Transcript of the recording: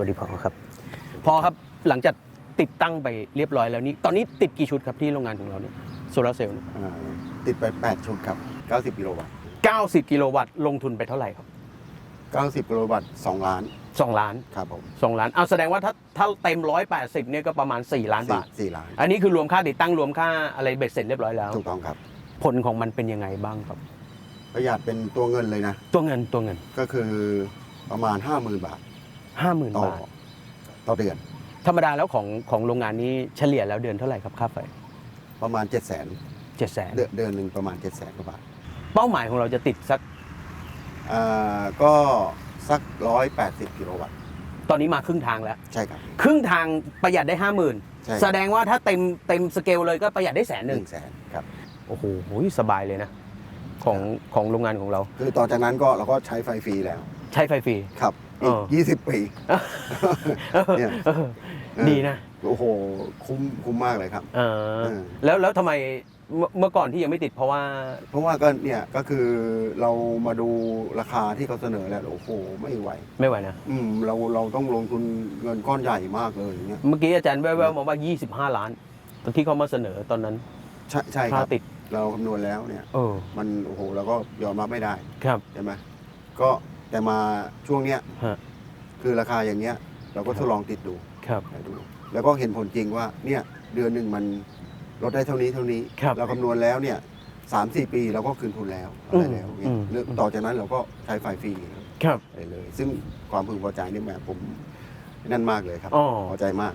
วัสดีพ่อครับพ่อครับหลังจากติดตั้งไปเรียบร้อยแล้วนี่ตอนนี้ติดกี่ชุดครับที่โรงงานของเราเนี่ยโซลาร์เซลล์เนี่ยอ่าติดไป 8 ชุดครับ 90กิโลวัตต์90 กิโลวัตต์ลงทุนไปเท่าไหร่ครับ 90กิโลวัตต์2ล้าน2ล้านครับผม2ล้านเอาแสดงว่าถ้าถ้าเต็ม 180เนี่ยก็ประมาณ 4 ล้านบาท สี่ล้านอันนี้คือรวมค่าติดตั้งรวมค่าอะไรเบ็ดเสร็จเรียบร้อยแล้ว ถูกต้องครับ ผลของมันเป็นยังไงบ้างครับ ประหยัดเป็นตัวเงินเลยนะ ตัวเงินตัวเงินก็คือประมาณ 50,000 บาท 50,000ต่อบาท ต่อเดือนธรรมดาแล้วของของโรงงานนี้เฉลี่ยแล้วเดือนเท่าไหร่ครับค่าไฟประมาณ 7 0 0 0 0 7 0 0 0 0เดือนเดือนหนึ่งประมาณ 7 0 0 0 0กว่าบาทเป้าหมายของเราจะติดสักอ่าก็สัก 180กิโลวัตต์ตอนนี้มาครึ่งทางแล้ว ใช่ครับ ครึ่งทางประหยัดได้ห้าหมื่นใช่แสดงว่าถ้าเต็มเต็มสเกลเลยก็ประหยัดได้แสนหหนึ่นึ่งงแสนครับ โอ้โหสบายเลยนะ ของของโรงงานของเรา คือต่อจากนั้นก็เราก็ใช้ไฟฟรีแล้ว ใช้ไฟฟรี ครับเออีกอ20ปี เนี่ย เออดีนะโอ้โห คุ้มคุ้มมากเลยครับ เออเออ แล้วแล้วทำไมเมื่อเมื่อก่อนที่ยังไม่ติดเพราะว่า เพราะว่าก็เนี่ยก็คือเรามาดูราคาที่เขาเสนอแล้วโอ้โหไม่ไหว ไม่ไหวนะ อืมเราเราต้องลงทุนเงินก้อนใหญ่มากเลยอย่างเงี้ยเมื่อกี้อาจารย์แว่วๆมาว่า 25 ล้านตอนที่เขามาเสนอตอนนั้นใช่ใช่คค่ารับ ติด เราคำนวณแล้วเนี่ย เออ มันโอ้โหเราก็ยอมรับไม่ได้ครับ ใช่ไหมก็ แต่มาช่วงเนี้ยฮะคือราคาอย่างเงี้ย เราก็ทดลองติดดูครับ ดู แล้วก็เห็นผลจริงว่าเนี่ยเดือนหนึ่งมันลดได้เท่านี้เท่านี้ ครับเราคำนวณแล้วเนี่ยสามสี่ปีเราก็คืนทุนแล้วอะไรแล้วเนี่อืยมเรื่องต่อจากนั้นเราก็ใช้ไฟฟรีครับ ไปเลย ซึ่งความพึงพอใจนี่แหมผมนั่นมากเลยครับอ๋อ พอใจมาก